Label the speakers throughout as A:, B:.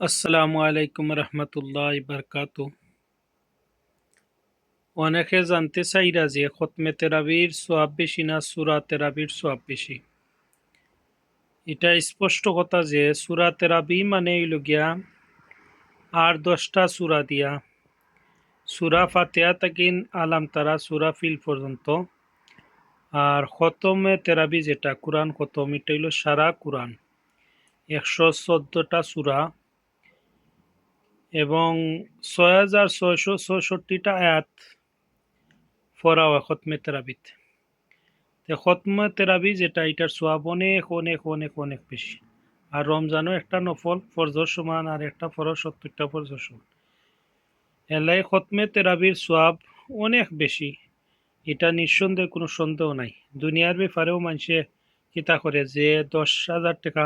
A: আসসালামু আলাইকুম রহমতুল্লাহ বারকাত অনেকে জানতে চাইরা যে খতমে তেরাবির সোয়াব বেশি না সুরা তেরাবির সোয়াব বেশি? এটা স্পষ্ট কথা যে সুরা তেরাবি মানে হইল গিয়া আর দশটা সুরা দিয়া। সুরা ফাতেহা তাকিন আলাম তারা সুরা ফিল পর্যন্ত। আর খতমে তেরাবি যেটা, কোরআন খতম, এটা হইল সারা কোরআন। একশো চোদ্দোটা সুরা এবং ছয় হাজার ছয়শো ছয়ষট্টিটা আয়াত হয় খতমে তেরাবিত খতমে তেরাবি যেটা এটার সোয়াব অনেক অনেক অনেক অনেক বেশি। আর রমজানও একটা নফল ফরজর সমান আর একটা ফরজ সত্তরটা ফরজর সমান। এলাই খতমে তেরাবির সোয়াব অনেক বেশি। এটা নিঃসন্দেহে কোনো সন্দেহ নাই। দুনিয়ার ব্যাপারেও মানুষে কিতা করে যে দশ হাজার টাকা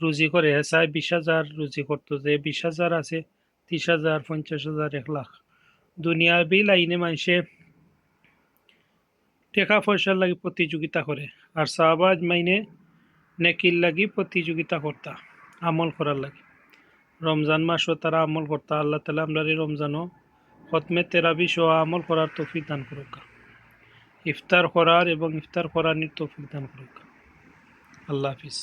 A: রুজি করে, চাই বিশ হাজার রুজি করতো, যে বিশ হাজার আছে, ত্রিশ হাজার, পঞ্চাশ হাজার, এক লাখ। দুনিয়ার বি লাইনে মানুষে টেকা পয়সার লাগি প্রতিযোগিতা করে, আর সাহবাজ মাইনে নেকির লাগি প্রতিযোগিতা করতা, আমল করার লাগে। রমজান মাসও তারা আমল করতা, আল্লাহ তালা আমরা রমজানও খতমে তেরাবি সহ আমল করার তৌফিক দান করুক। ইফতার করার এবং ইফতার করার তৌফিক দান করুক। আল্লাহ হাফিজ।